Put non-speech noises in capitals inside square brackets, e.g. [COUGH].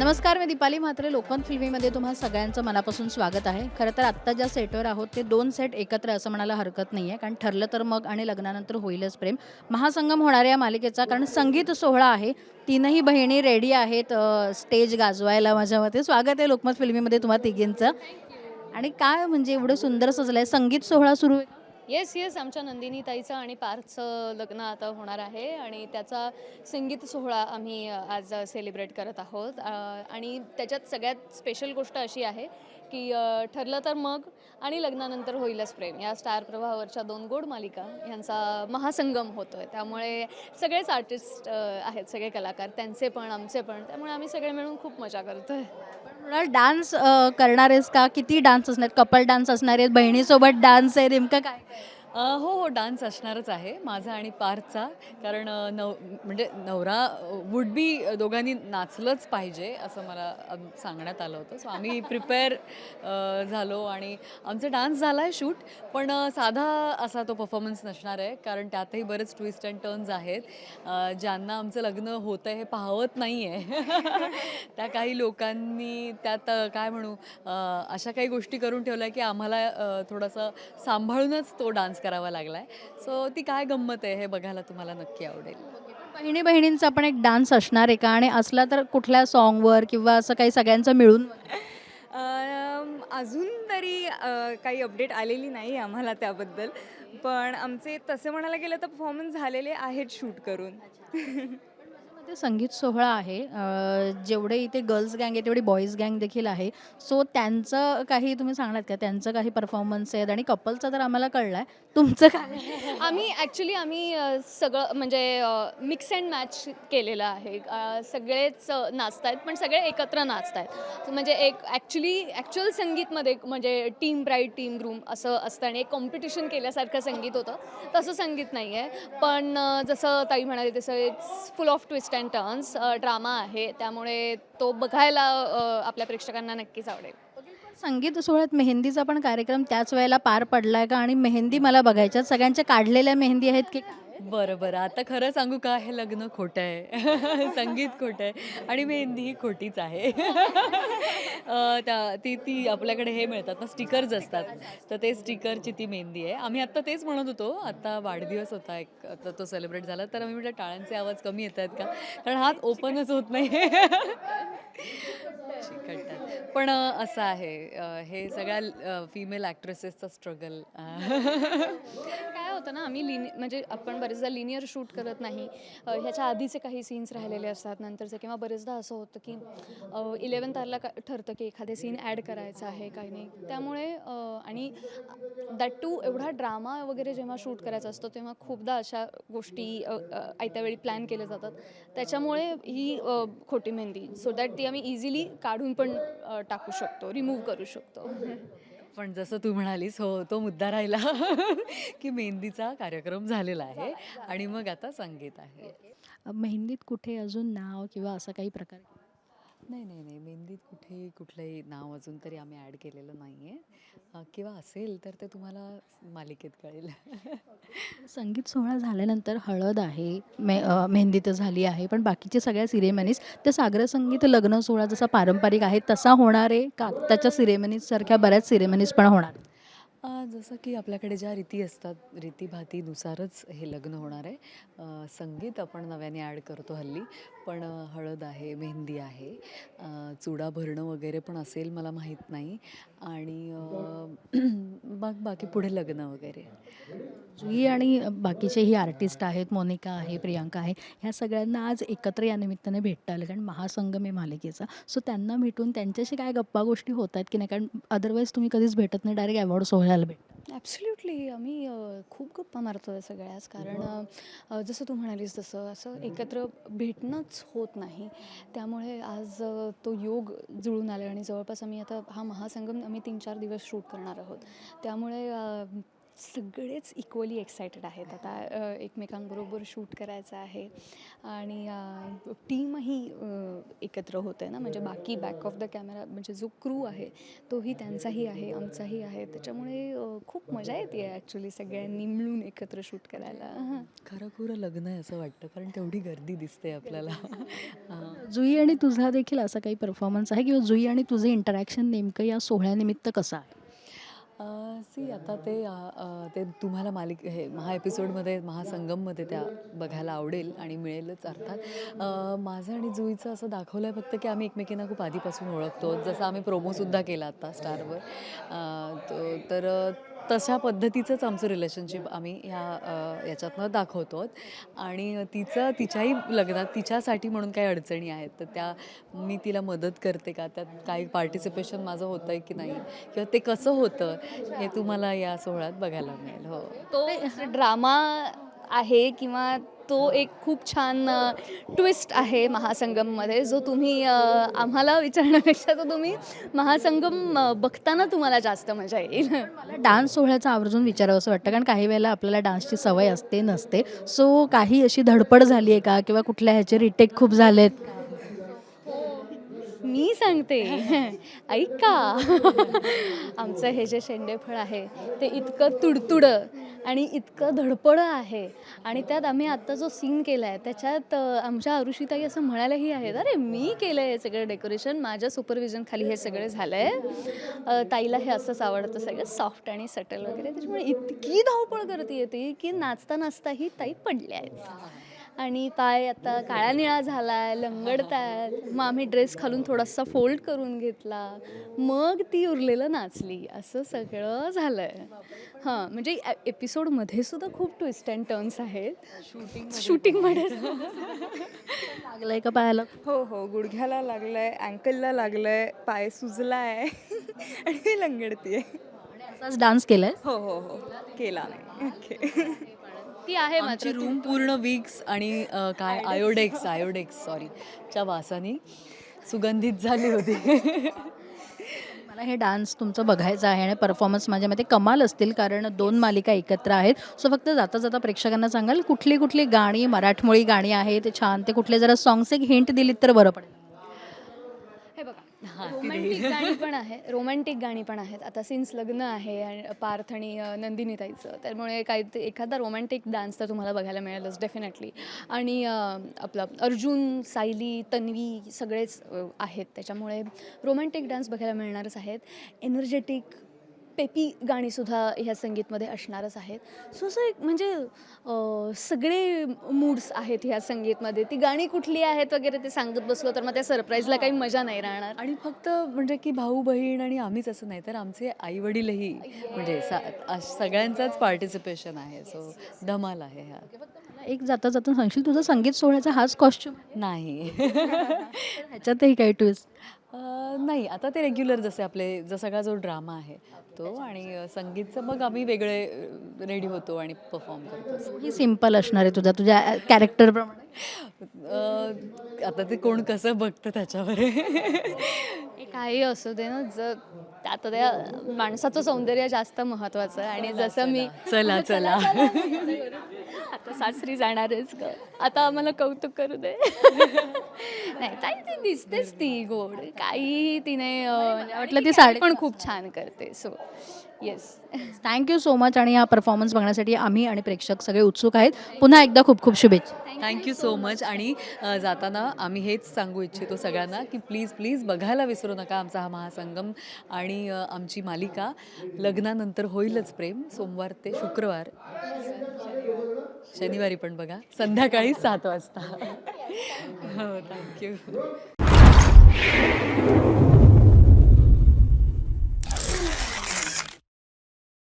नमस्कार मी दीपाली म्हात्रे. लोकमत फिल्मीमध्ये तुम्हा सगळ्यांचं मनापासून स्वागत आहे. खरं तर आत्ता ज्या सेटवर आहोत ते दोन सेट एकत्र असं म्हणायला हरकत नाही आहे कारण ठरलं तर मग आणि लग्नानंतर होईलच प्रेम. महासंगम होणाऱ्या या मालिकेचा. कारण संगीत सोहळा आहे. तीनही बहिणी रेडी आहेत. स्टेज गाजवायला माझ्या मते. स्वागत आहे लोकमत फिल्मीमध्ये तुम्हा तिघींचं. आणि काय म्हणजे एवढं सुंदर सजलं आहे संगीत सोहळा सुरू आहे. येस येस आमच्या नंदिनी ताईचं आणि पार्थचं लग्न आता होणार आहे आणि त्याचा संगीत सोहळा आम्ही आज सेलिब्रेट करत आहोत. आणि त्याच्यात सगळ्यात स्पेशल गोष्ट अशी आहे की ठरलं तर मग आणि लग्नानंतर होईलच प्रेम. या स्टार प्रवाहावरच्या दोन गोड मालिका यांचा महासंगम होतो आहे त्यामुळे सगळेच आर्टिस्ट आहेत सगळे कलाकार. त्यांचे पण आमचे पण. त्यामुळे आम्ही सगळे मिळून खूप मजा करतो आहे डान्स करणार आहेस का? किती डान्स असणार कपल डान्स असणार आहेत? बहिणीसोबत डान्स आहे? नेमकं काय हो हो डान्स असणारच आहे माझा आणि पार्थचा कारण नव म्हणजे नवरा वुड बी दोघांनी नाचलंच पाहिजे असं मला सांगण्यात आलं होतं. सो आम्ही प्रिपेअर झालो आणि आमचा डान्स झाला आहे शूट. पण साधा असा तो परफॉर्मन्स नसणार आहे. कारण त्यातही बरेच ट्विस्ट अँड टर्न्स आहेत. ज्यांना आमचं लग्न होतं आहे हे पाहवत नाही आहे [LAUGHS] त्या काही लोकांनी त्यात काय म्हणू अशा काही गोष्टी करून ठेवल्या की आम्हाला थोडंसं सांभाळूनच तो डान्स करावा लागला आहे सो ती काय गंमत आहे हे बघायला तुम्हाला नक्की आवडेल. बहिणी बहिणींचा पण एक डान्स असणार आहे का? आणि असला तर कुठल्या सॉन्गवर किंवा असं काही सगळ्यांचं मिळून? अजून तरी काही अपडेट आलेली नाही आम्हाला त्याबद्दल. पण आमचे तसे म्हणायला गेलं तर परफॉर्मन्स झालेले आहेत शूट करून. इथे संगीत सोहळा आहे. जेवढे इथे गर्ल्स गँग आहे तेवढी बॉईज गँग देखील आहे. सो त्यांचं काही तुम्ही सांगणार का? त्यांचं काही परफॉर्मन्स आहेत आणि कपलचं तर आम्हाला कळलं आहे तुमचं काय? [LAUGHS] आम्ही ॲक्च्युली आम्ही अ, सगळं म्हणजे मिक्स अँड मॅच केलेलं आहे. अ, सगळेच अ, नाचतायत पण सगळे एकत्र नाचतायत. म्हणजे एक ॲक्च्युली ॲक्च्युअल संगीतमध्ये एक म्हणजे टीम ब्राईड टीम ग्रूम असं असतं आणि एक कॉम्पिटिशन केल्यासारखं संगीत होतं. तसं संगीत नाही आहे पण अ, जसं ताई म्हणाले तसं it's full of twist and turns drama आहे. त्यामुळे तो बघायला आपल्या प्रेक्षकांना नक्कीच आवडेल. संगीत सोहळ्यात मेहंदीचा पण कार्यक्रम त्याच वेळेला पार पडला आहे का? आणि मेहंदी मला बघायच्या सगळ्यांच्या काढलेल्या मेहंदी आहेत की? बरं बरं आता खरं सांगू का हे लग्न खोटं आहे. [LAUGHS] संगीत खोटं आहे. आणि मेहंदी ही खोटीच आहे. [LAUGHS] त्या ती ती आपल्याकडे हे मिळतात ना स्टिकर्स असतात. तर ते स्टिकरची ती मेहंदी आहे. आम्ही आत्ता तेच म्हणत होतो. आत्ता वाढदिवस होता एक आता तो सेलिब्रेट झाला. तर आम्ही म्हटलं टाळ्यांचे आवाज कमी येत आहेत का? कारण हात ओपनच होत नाही. [LAUGHS] पण असं आहे हे सगळ्या फिमेल ॲक्ट्रेसेसचा स्ट्रगल काय होतं ना आम्ही लिनि म्हणजे आपण बरेचदा लिनियर शूट करत नाही. ह्याच्या आधीचे काही सीन्स राहिलेले असतात नंतरचे किंवा बरेचदा असं होतं की इलेवन तारला का ठरतं की एखादे सीन ॲड करायचं आहे काही नाही. त्यामुळे आणि दॅट टू एवढा ड्रामा वगैरे जेव्हा शूट करायचा असतो तेव्हा खूपदा अशा गोष्टी आयत्यावेळी आयत्या वेळी प्लॅन केल्या जातात. त्याच्यामुळे ही खोटी मेहंदी. सो दॅट ती आम्ही इझिली काढून पण टाकू शकतो रिमूव्ह करू शकतो. पण जसं तू म्हणालीस हो तो मुद्दा राहिला [LAUGHS] की मेहंदीचा कार्यक्रम झालेला आहे. आणि मग आता संगीत आहे. मेहंदीत कुठे अजून नाव किंवा असं काही प्रकार नाही नाही नाही. मेहंदीत कुठेही कुठलंही नाव अजून तरी आम्ही ॲड केलेलं नाही आहे किंवा असेल तर ते तुम्हाला मालिकेत कळेल. संगीत सोहळा झाल्यानंतर हळद आहे मे मेहंदी तर झाली आहे पण बाकीचे सगळ्या सिरेमनीज त्या सागर संगीत लग्न सोहळा जसा पारंपरिक आहे तसा होणार आहे का? आत्ताच्या सिरेमनीजसारख्या बऱ्याच सिरेमनीज पण होणार. अ, जसं की आपल्याकडे ज्या रीती असतात रीतीभातीनुसारच हे लग्न होणार आहे. अ, संगीत आपण नव्याने ॲड करतो हल्ली पण अ, हळद आहे मेहंदी आहे अ, चुडा भरणं वगैरे पण असेल मला माहीत नाही. आणि अ, मग बाकी पुढे लग्न वगैरे. जुई आणि बाकीचेही आर्टिस्ट आहेत मोनिका आहे प्रियांका आहे ह्या सगळ्यांना आज एकत्र या निमित्ताने भेटता आलं कारण महासंगम आहे मालिकेचा. सो त्यांना भेटून त्यांच्याशी काय गप्पा गोष्टी होत आहेत की नाही? कारण अदरवाईज तुम्ही कधीच भेटत नाही डायरेक्ट अवॉर्ड सोहळ्याला भेट ॲब्सल्युटली आम्ही खूप गप्पा मारतो आहे सगळ्याच. कारण जसं तू म्हणालीस तसं असं एकत्र भेटणंच होत नाही. त्यामुळे आज तो योग जुळून आला आणि जवळपास आम्ही आता हा महासंगम आम्ही तीन चार दिवस शूट करणार आहोत. त्यामुळे सगळेच इक्वली एक्सायटेड आहेत. आता एकमेकांबरोबर शूट करायचं आहे. आणि टीमही एकत्र होत आहे ना? म्हणजे बाकी बॅक ऑफ द कॅमेरा म्हणजे जो क्रू आहे तोही त्यांचाही आहे आमचाही आहे. त्याच्यामुळे खूप मजा येते ॲक्च्युली सगळ्यांनी मिळून एकत्र शूट करायला. हां खरं खुरं लग्न आहे असं वाटतं कारण तेवढी गर्दी दिसते आपल्याला. जुई आणि तुझा देखील असा काही परफॉर्मन्स आहे? किंवा जुई आणि तुझं इंटरॅक्शन नेमकं या सोहळ्यानिमित्त कसं आहे? सी आता ते ते तुम्हाला मालिक हे महा एपिसोडमध्ये महासंगममध्ये त्या बघायला आवडेल आणि मिळेलच अर्थात. माझं आणि जुईचं असं दाखवलं आहे फक्त की आम्ही एकमेकींना खूप आधीपासून ओळखतो. जसं आम्ही प्रोमोसुद्धा केला आता स्टारवर. तो- तर तशा पद्धतीचंच आमचं रिलेशनशिप आम्ही ह्या याच्यातनं दाखवतो. आणि तिचं तिच्याही लग्नात तिच्यासाठी म्हणून काही अडचणी आहेत तर त्या मी तिला मदत करते का? त्यात काही पार्टिसिपेशन माझं होतं आहे की नाही? किंवा ते कसं होतं हे तुम्हाला या सोहळ्यात बघायला मिळेल. हो. तो ड्रामा आहे किंवा तो एक खूप छान ट्विस्ट आहे महासंगममध्ये जो तुम्ही आम्हाला विचारण्यापेक्षा तो तुम्ही महासंगम बघताना तुम्हाला जास्त मजा येईल. मला डान्स सोहळ्याचं आवर्जून विचारावं असं वाटतं कारण काही वेळेला आपल्याला डान्सची सवय असते नसते. सो काही अशी धडपड झाली आहे का? किंवा कुठल्या ह्याचे रिटेक खूप झालेत? मी सांगते. ऐका. आमचं हे जे शेंडेफळ आहे ते इतकं तुडतुडं आणि इतकं धडपडं आहे. आणि त्यात आम्ही आत्ता जो सीन केला आहे त्याच्यात आमच्या अरुषिताई असं म्हणायलाही आहेत अरे मी केलं आहे हे सगळं डेकोरेशन माझ्या सुपरविजन खाली हे सगळं झालं आहे ताईला हे असंच आवडतं सगळं सॉफ्ट आणि सटल वगैरे. त्याच्यामुळे इतकी धावपळ करते येते की नाचता नाचताही ताई पडल्या आहेत. आणि पाय आता काळा निळा झालाय लंगडतायत मग आम्ही ड्रेस खालून थोडासा फोल्ड करून घेतला. मग ती उरलेलं नाचली. असं सगळं झालंय. हां म्हणजे एपिसोडमध्ये सुद्धा खूप ट्विस्ट अँड टर्न्स आहेत. शूटिंगमध्ये लागलंय का पाहायला हो हो. गुडघ्याला लागलंय अँकलला लागलंय पाय सुजलाय आणि मी लंगडतीये. आणि असाच डान्स केलाय? हो हो हो. केला नाही. ओके. ती आहे आमची मात्र रूम पूर्ण विक्स आणि अ, काय आयोडेक्स आयोडेक्स सॉरी च्या वासानी सुगंधित झाली होती. [LAUGHS] मला हे डान्स तुमचं बघायचं आहे आणि परफॉर्मन्स माझ्या मते कमाल असतील कारण दोन मालिका एकत्र आहेत. सो फक्त जाता जाता प्रेक्षकांना सांगाल कुठली कुठली गाणी मराठमोळी गाणी आहेत छान ते कुठले जरा सॉंग्स एक हिंट दिलीत तर बरं पडेल. हे [LAUGHS] रोमॅन्टिक गाणी पण आहे रोमॅन्टिक गाणी पण आहेत. आता सिन्स लग्न आहे आणि पार्थ आणि नंदिनी ताईचं त्यामुळे काही ते एखादा रोमॅन्टिक डान्स तर तुम्हाला बघायला मिळेलच डेफिनेटली आणि आपलं अर्जुन सायली तन्वी सगळेच आहेत. त्याच्यामुळे रोमॅन्टिक डान्स बघायला मिळणारच आहेत. एनर्जेटिक पेपी गाणीसुद्धा ह्या संगीतमध्ये असणारच आहेत. सो असं एक म्हणजे सगळे मूड्स आहेत ह्या संगीतमध्ये. ती गाणी कुठली आहेत वगैरे ते सांगत बसलो तर मग त्या सरप्राईजला काही मजा नाही राहणार. आणि फक्त म्हणजे की भाऊ बहीण आणि आम्हीच असं नाही तर आमचे आई वडीलही म्हणजे सगळ्यांचाच पार्टिसिपेशन आहे. सो धमाल आहे ह्या मला एक जाता जाता सांगशील? तुझा संगीत सोहळ्याचा हाच कॉस्ट्युम नाही. [LAUGHS] ह्याच्यातही काही ट्विस्ट नाही आता ते रेग्युलर जसे आपले जो सगळा जो ड्रामा आहे तो आणि संगीतचं मग आम्ही वेगळे रेडी होतो आणि परफॉर्म करतो ही सिंपल असणार आहे तुझा तुझ्या कॅरेक्टर प्रमाणे? अं, आता ते कोण कसं बघतं त्याच्यावर काही असू दे ना जर आता त्या माणसाचं सौंदर्य जास्त महत्वाचं आहे आणि जसं मी चला चला. आता सासरी जाणारच ग. आता आम्हाला कौतुक करू दे. नाही ताई ती दिसतेच ती गोड. काही तिने वाटलं ती साडी पण खूप छान करते so yes thank you so much आणि हा परफॉर्मन्स बघण्यासाठी आम्ही आणि प्रेक्षक सगळे उत्सुक आहेत. पुन्हा एकदा खूप खूप शुभेच्छा. थँक्यू सो मच आणि अ, जाताना आम्ही हेच सांगू इच्छितो सगळ्यांना की प्लीज प्लीज बघायला विसरू नका आमचा हा महासंगम. आणि अ, आमची मालिका लग्नानंतर होईलच प्रेम. सोमवार ते शुक्रवार. शनिवारी पण बघा. संध्याकाळी सात वाजता. हो थँक्यू